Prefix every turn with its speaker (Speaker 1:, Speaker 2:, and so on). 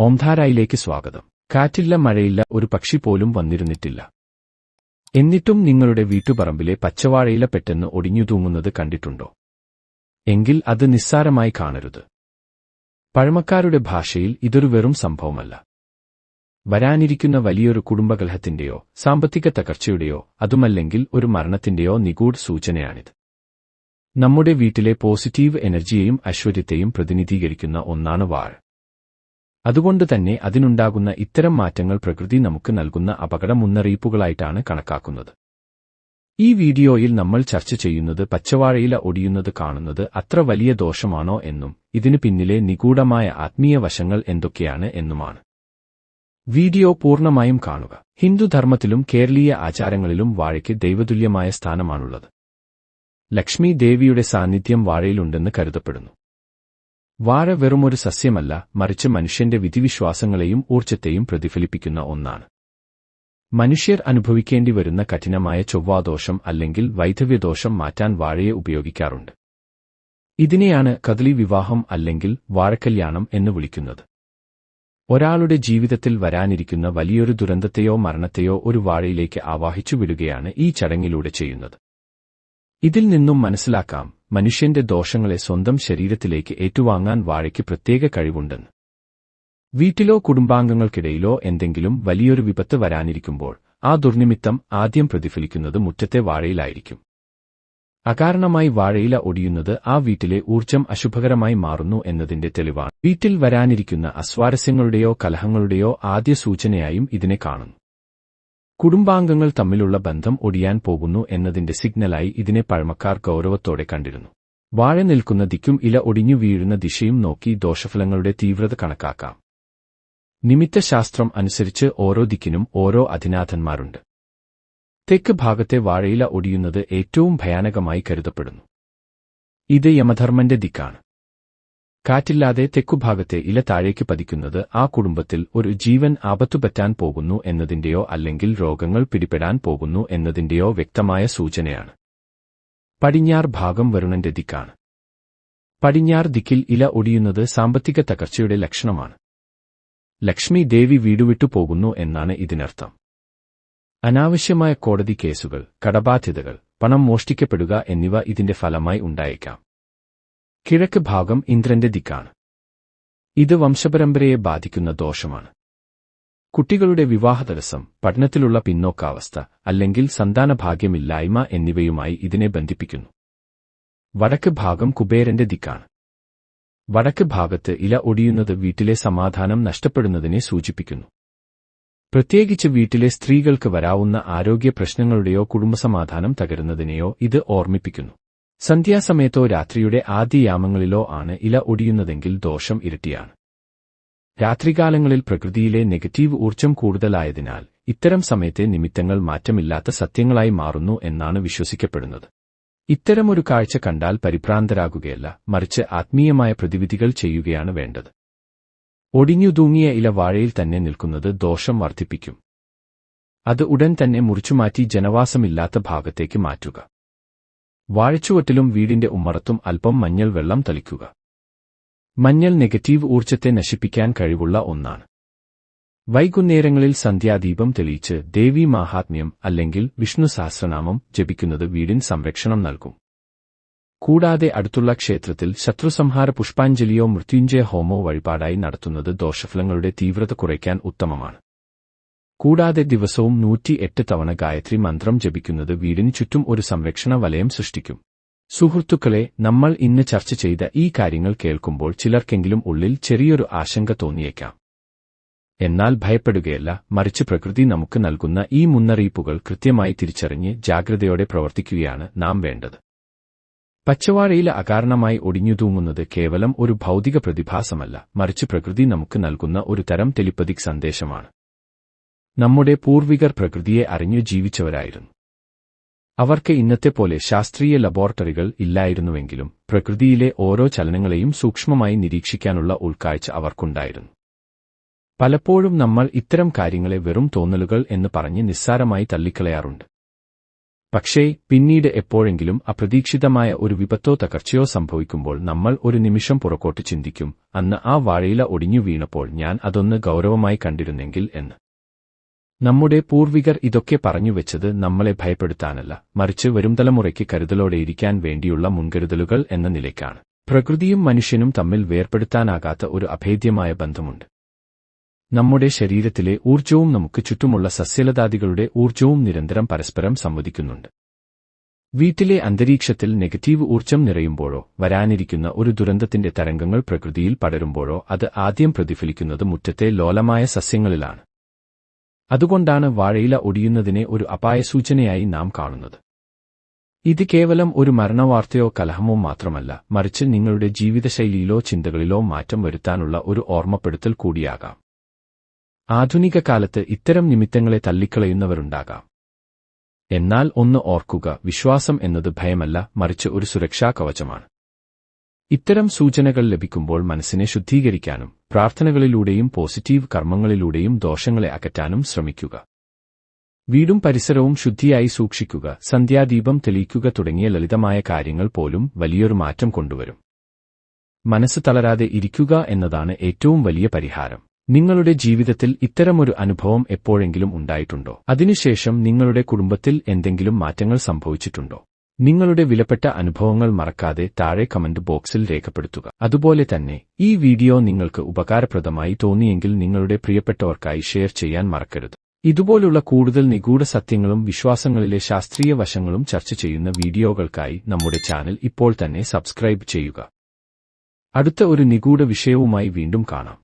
Speaker 1: ഓംധാരായിലേക്ക് സ്വാഗതം. കാറ്റില്ല മഴയില്ല ഒരു പക്ഷി പോലും വന്നിരുന്നിട്ടില്ല. എന്നിട്ടും നിങ്ങളുടെ വീട്ടുപറമ്പിലെ പച്ചവാഴയില പെട്ടെന്ന് ഒടിഞ്ഞു തൂങ്ങുന്നത് കണ്ടിട്ടുണ്ടോ? എങ്കിൽ അത് നിസ്സാരമായി കാണരുത്. പഴമക്കാരുടെ ഭാഷയിൽ ഇതൊരു വെറും സംഭവമല്ല. വരാനിരിക്കുന്ന വലിയൊരു കുടുംബകലഹത്തിന്റെയോ സാമ്പത്തിക തകർച്ചയുടെയോ അതുമല്ലെങ്കിൽ ഒരു മരണത്തിന്റെയോ നിഗൂഢ സൂചനയാണിത്. നമ്മുടെ വീട്ടിലെ പോസിറ്റീവ് എനർജിയെയും ഐശ്വര്യത്തെയും പ്രതിനിധീകരിക്കുന്ന ഒന്നാണ് വാഴ. അതുകൊണ്ട് തന്നെ അതിനുണ്ടാകുന്ന ഇത്തരം മാറ്റങ്ങൾ പ്രകൃതി നമുക്ക് നൽകുന്ന അപകട മുന്നറിയിപ്പുകളായിട്ടാണ് കണക്കാക്കുന്നത്. ഈ വീഡിയോയിൽ നമ്മൾ ചർച്ച ചെയ്യുന്നത് പച്ചവാഴയില ഒടിയുന്നത് കാണുന്നത് അത്ര വലിയ ദോഷമാണോ എന്നും ഇതിന് പിന്നിലെ നിഗൂഢമായ ആത്മീയ വശങ്ങൾ എന്തൊക്കെയാണ് എന്നുമാണ്. വീഡിയോ പൂർണമായും കാണുക. ഹിന്ദുധർമ്മത്തിലും കേരളീയ ആചാരങ്ങളിലും വാഴയ്ക്ക് ദൈവതുല്യമായ സ്ഥാനമാണുള്ളത്. ലക്ഷ്മി ദേവിയുടെ സാന്നിധ്യം വാഴയിലുണ്ടെന്ന് കരുതപ്പെടുന്നു. വാഴ വെറുമൊരു സസ്യമല്ല മറിച്ച് മനുഷ്യന്റെ വിധിവിശ്വാസങ്ങളെയും ഊർജത്തെയും പ്രതിഫലിപ്പിക്കുന്ന ഒന്നാണ്. മനുഷ്യർ അനുഭവിക്കേണ്ടി വരുന്ന കഠിനമായ ചൊവ്വാദോഷം അല്ലെങ്കിൽ വൈധവ്യദോഷം മാറ്റാൻ വാഴയെ ഉപയോഗിക്കാറുണ്ട്. ഇതിനെയാണ് കദളി വിവാഹം അല്ലെങ്കിൽ വാഴക്കല്യാണം എന്ന് വിളിക്കുന്നത്. ഒരാളുടെ ജീവിതത്തിൽ വരാനിരിക്കുന്ന വലിയൊരു ദുരന്തത്തെയോ മരണത്തെയോ ഒരു വാഴയിലേക്ക് ആവാഹിച്ചു വിടുകയാണ് ഈ ചടങ്ങിലൂടെ ചെയ്യുന്നത്. ഇതിൽ നിന്നും മനസ്സിലാക്കാം മനുഷ്യന്റെ ദോഷങ്ങളെ സ്വന്തം ശരീരത്തിലേക്ക് ഏറ്റുവാങ്ങാൻ വാഴയ്ക്ക് പ്രത്യേക കഴിവുണ്ടെന്ന്. വീട്ടിലോ കുടുംബാംഗങ്ങൾക്കിടയിലോ എന്തെങ്കിലും വലിയൊരു വിപത്ത് വരാനിരിക്കുമ്പോൾ ആ ദുർനിമിത്തം ആദ്യം പ്രതിഫലിക്കുന്നത് മുറ്റത്തെ വാഴയിലായിരിക്കും. അകാരണമായി വാഴയില ഒടിയുന്നത് ആ വീട്ടിലെ ഊർജം അശുഭകരമായി മാറുന്നു എന്നതിന്റെ തെളിവാണ്. വീട്ടിൽ വരാനിരിക്കുന്ന അസ്വാരസ്യങ്ങളുടെയോ കലഹങ്ങളുടെയോ ആദ്യ സൂചനയായും ഇതിനെ കാണുന്നു. കുടുംബാംഗങ്ങൾ തമ്മിലുള്ള ബന്ധം ഒടിയാൻ പോകുന്നു എന്നതിന്റെ സിഗ്നലായി ഇതിനെ പഴമക്കാർ ഗൌരവത്തോടെ കണ്ടിരുന്നു. വാഴ നിൽക്കുന്ന ദിക്കും ഇല ഒടിഞ്ഞു വീഴുന്ന ദിശയും നോക്കി ദോഷഫലങ്ങളുടെ തീവ്രത കണക്കാക്കാം. നിമിത്തശാസ്ത്രം അനുസരിച്ച് ഓരോ ദിക്കിനും ഓരോ അധിനാഥന്മാരുണ്ട്. തെക്ക് ഭാഗത്തെ വാഴയില ഒടിയുന്നത് ഏറ്റവും ഭയാനകമായി കരുതപ്പെടുന്നു. ഇത് യമധർമ്മന്റെ ദിക്കാണ്. കാറ്റില്ലാതെ തെക്കുഭാഗത്തെ ഇല താഴേക്ക് പതിക്കുന്നത് ആ കുടുംബത്തിൽ ഒരു ജീവൻ ആപത്തുപറ്റാൻ പോകുന്നു എന്നതിന്റെയോ അല്ലെങ്കിൽ രോഗങ്ങൾ പിടിപെടാൻ പോകുന്നു എന്നതിന്റെയോ വ്യക്തമായ സൂചനയാണ്. പടിഞ്ഞാർ ഭാഗം വരുണന്റെ ദിക്കാണ്. പടിഞ്ഞാർ ദിക്കിൽ ഇല ഒടിയുന്നത് സാമ്പത്തിക തകർച്ചയുടെ ലക്ഷണമാണ്. ലക്ഷ്മി ദേവി വീടുവിട്ടു പോകുന്നു എന്നാണ് ഇതിനർത്ഥം. അനാവശ്യമായ കോടതി കേസുകൾ കടബാധ്യതകൾ പണം മോഷ്ടിക്കപ്പെടുക എന്നിവ ഇതിന്റെ ഫലമായി ഉണ്ടായേക്കാം. കിഴക്ക് ഭാഗം ഇന്ദ്രന്റെ ദിക്കാണ്. ഇത് വംശപരമ്പരയെ ബാധിക്കുന്ന ദോഷമാണ്. കുട്ടികളുടെ വിവാഹ ദിവസം പഠനത്തിലുള്ള പിന്നോക്കാവസ്ഥ അല്ലെങ്കിൽ സന്താനഭാഗ്യമില്ലായ്മ എന്നിവയുമായി ഇതിനെ ബന്ധിപ്പിക്കുന്നു. വടക്ക് ഭാഗം കുബേരന്റെ ദിക്കാണ്. വടക്ക് ഭാഗത്ത് ഇല ഒടിയുന്നത് വീട്ടിലെ സമാധാനം നഷ്ടപ്പെടുന്നതിനെ സൂചിപ്പിക്കുന്നു. പ്രത്യേകിച്ച് വീട്ടിലെ സ്ത്രീകൾക്ക് വരാവുന്ന ആരോഗ്യ പ്രശ്നങ്ങളുടെയോ കുടുംബസമാധാനം തകരുന്നതിനെയോ ഇത് ഓർമ്മിപ്പിക്കുന്നു. സന്ധ്യാസമയത്തോ രാത്രിയുടെ ആദ്യയാമങ്ങളിലോ ആണ് ഇല ഒടിയുന്നതെങ്കിൽ ദോഷം ഇരട്ടിയാണ്. രാത്രികാലങ്ങളിൽ പ്രകൃതിയിലെ നെഗറ്റീവ് ഊർജം കൂടുതലായതിനാൽ ഇത്തരം സമയത്തെ നിമിത്തങ്ങൾ മാറ്റമില്ലാത്ത സത്യങ്ങളായി മാറുന്നു എന്നാണ് വിശ്വസിക്കപ്പെടുന്നത്. ഇത്തരമൊരു കാഴ്ച കണ്ടാൽ പരിഭ്രാന്തരാകുകയല്ല മറിച്ച് ആത്മീയമായ പ്രതിവിധികൾ ചെയ്യുകയാണ് വേണ്ടത്. ഒടിഞ്ഞു തൂങ്ങിയ ഇല വാഴയിൽ തന്നെ നിൽക്കുന്നത് ദോഷം വർദ്ധിപ്പിക്കും. അത് ഉടൻ തന്നെ മുറിച്ചുമാറ്റി ജനവാസമില്ലാത്ത ഭാഗത്തേക്ക് മാറ്റുക. വാഴച്ചുവട്ടിലും വീടിന്റെ ഉമ്മറത്തും അല്പം മഞ്ഞൾ വെള്ളം തളിക്കുക. മഞ്ഞൾ നെഗറ്റീവ് ഊർജത്തെ നശിപ്പിക്കാൻ കഴിവുള്ള ഒന്നാണ്. വൈകുന്നേരങ്ങളിൽ സന്ധ്യാദീപം തെളിയിച്ച് ദേവി മാഹാത്മ്യം അല്ലെങ്കിൽ വിഷ്ണു സഹസ്രനാമം ജപിക്കുന്നത് വീടിൻ സംരക്ഷണം നൽകും. കൂടാതെ അടുത്തുള്ള ക്ഷേത്രത്തിൽ ശത്രുസംഹാര പുഷ്പാഞ്ജലിയോ മൃത്യുഞ്ജയ ഹോമോ വഴിപാടായി നടത്തുന്നത് ദോഷഫലങ്ങളുടെ തീവ്രത കുറയ്ക്കാൻ ഉത്തമമാണ്. കൂടാതെ ദിവസവും നൂറ്റി എട്ട് തവണ ഗായത്രി മന്ത്രം ജപിക്കുന്നത് വീടിനു ചുറ്റും ഒരു സംരക്ഷണ വലയം സൃഷ്ടിക്കും. സുഹൃത്തുക്കളെ നമ്മൾ ഇന്ന് ചർച്ച ചെയ്ത ഈ കാര്യങ്ങൾ കേൾക്കുമ്പോൾ ചിലർക്കെങ്കിലും ഉള്ളിൽ ചെറിയൊരു ആശങ്ക തോന്നിയേക്കാം. എന്നാൽ ഭയപ്പെടുകയല്ല മറിച്ച് പ്രകൃതി നമുക്ക് നൽകുന്ന ഈ മുന്നറിയിപ്പുകൾ കൃത്യമായി തിരിച്ചറിഞ്ഞ് ജാഗ്രതയോടെ പ്രവർത്തിക്കുകയാണ് നാം വേണ്ടത്. പച്ചവാഴയിൽ അകാരണമായി ഒടിഞ്ഞുതൂങ്ങുന്നത് കേവലം ഒരു ഭൗതിക പ്രതിഭാസമല്ല മറിച്ച് പ്രകൃതി നമുക്ക് നൽകുന്ന ഒരു തരം ടെലിപ്പതിക് സന്ദേശമാണ്. നമ്മുടെ പൂർവികർ പ്രകൃതിയെ അറിഞ്ഞു ജീവിച്ചവരായിരുന്നു. അവർക്ക് ഇന്നത്തെ പോലെ ശാസ്ത്രീയ ലബോറട്ടറികൾ ഇല്ലായിരുന്നുവെങ്കിലും പ്രകൃതിയിലെ ഓരോ ചലനങ്ങളെയും സൂക്ഷ്മമായി നിരീക്ഷിക്കാനുള്ള ഉൾക്കാഴ്ച അവർക്കുണ്ടായിരുന്നു. പലപ്പോഴും നമ്മൾ ഇത്തരം കാര്യങ്ങളെ വെറും തോന്നലുകൾ എന്ന് പറഞ്ഞ് നിസ്സാരമായി തള്ളിക്കളയാറുണ്ട്. പക്ഷേ പിന്നീട് എപ്പോഴെങ്കിലും അപ്രതീക്ഷിതമായ ഒരു വിപത്തോ തകർച്ചയോ സംഭവിക്കുമ്പോൾ നമ്മൾ ഒരു നിമിഷം പുറകോട്ട് ചിന്തിക്കും അന്ന് ആ വാഴയില ഒടിഞ്ഞു വീണപ്പോൾ ഞാൻ അതൊന്ന് ഗൗരവമായി കണ്ടിരുന്നെങ്കിൽ എന്ന്. നമ്മുടെ പൂർവികർ ഇതൊക്കെ പറഞ്ഞു വെച്ചത് നമ്മളെ ഭയപ്പെടുത്താനല്ല മറിച്ച് വരും തലമുറയ്ക്ക് കരുതലോടെ കരുതലോടെയിരിക്കാൻ വേണ്ടിയുള്ള മുൻകരുതലുകൾ എന്ന നിലയ്ക്കാണ്. പ്രകൃതിയും മനുഷ്യനും തമ്മിൽ വേർപ്പെടുത്താനാകാത്ത ഒരു അഭേദ്യമായ ബന്ധമുണ്ട്. നമ്മുടെ ശരീരത്തിലെ ഊർജവും നമുക്ക് ചുറ്റുമുള്ള സസ്യലതാദികളുടെ ഊർജവും നിരന്തരം പരസ്പരം സംവദിക്കുന്നുണ്ട്. വീട്ടിലെ അന്തരീക്ഷത്തിൽ നെഗറ്റീവ് ഊർജം നിറയുമ്പോഴോ വരാനിരിക്കുന്ന ഒരു ദുരന്തത്തിന്റെ തരംഗങ്ങൾ പ്രകൃതിയിൽ പടരുമ്പോഴോ അത് ആദ്യം പ്രതിഫലിക്കുന്നത് മുറ്റത്തെ ലോലമായ സസ്യങ്ങളിലാണ്. അതുകൊണ്ടാണ് വാഴയില ഒടിയുന്നതിനെ ഒരു അപായസൂചനയായി നാം കാണുന്നത്. ഇത് കേവലം ഒരു മരണവാർത്തയോ കലഹമോ മാത്രമല്ല മറിച്ച് നിങ്ങളുടെ ജീവിതശൈലിയിലോ ചിന്തകളിലോ മാറ്റം വരുത്താനുള്ള ഒരു ഓർമ്മപ്പെടുത്തൽ കൂടിയാകാം. ആധുനിക കാലത്ത് ഇത്തരം നിമിത്തങ്ങളെ തള്ളിക്കളയുന്നവരുണ്ടാകാം. എന്നാൽ ഒന്ന് ഓർക്കുക വിശ്വാസം എന്നത് ഭയമല്ല മറിച്ച് ഒരു സുരക്ഷാ കവചമാണ്. ഇത്തരം സൂചനകൾ ലഭിക്കുമ്പോൾ മനസ്സിനെ ശുദ്ധീകരിക്കാനും പ്രാർത്ഥനകളിലൂടെയും പോസിറ്റീവ് കർമ്മങ്ങളിലൂടെയും ദോഷങ്ങളെ അകറ്റാനും ശ്രമിക്കുക. വീടും പരിസരവും ശുദ്ധിയായി സൂക്ഷിക്കുക സന്ധ്യാദീപം തെളിയിക്കുക തുടങ്ങിയ ലളിതമായ കാര്യങ്ങൾ പോലും വലിയൊരു മാറ്റം കൊണ്ടുവരും. മനസ്സ് തളരാതെ ഇരിക്കുക എന്നതാണ് ഏറ്റവും വലിയ പരിഹാരം. നിങ്ങളുടെ ജീവിതത്തിൽ ഇത്തരമൊരു അനുഭവം എപ്പോഴെങ്കിലും ഉണ്ടായിട്ടുണ്ടോ? അതിനുശേഷം നിങ്ങളുടെ കുടുംബത്തിൽ എന്തെങ്കിലും മാറ്റങ്ങൾ സംഭവിച്ചിട്ടുണ്ടോ? നിങ്ങളുടെ വിലപ്പെട്ട അനുഭവങ്ങൾ മറക്കാതെ താഴെ കമന്റ് ബോക്സിൽ രേഖപ്പെടുത്തുക. അതുപോലെ തന്നെ ഈ വീഡിയോ നിങ്ങൾക്ക് ഉപകാരപ്രദമായി തോന്നിയെങ്കിൽ നിങ്ങളുടെ പ്രിയപ്പെട്ടവർക്കായി ഷെയർ ചെയ്യാൻ മറക്കരുത്. ഇതുപോലുള്ള കൂടുതൽ നിഗൂഢ സത്യങ്ങളും വിശ്വാസങ്ങളിലെ ശാസ്ത്രീയ വശങ്ങളും ചർച്ച ചെയ്യുന്ന വീഡിയോകൾക്കായി നമ്മുടെ ചാനൽ ഇപ്പോൾ തന്നെ സബ്സ്ക്രൈബ് ചെയ്യുക. അടുത്ത ഒരു നിഗൂഢ വിഷയവുമായി വീണ്ടും കാണാം.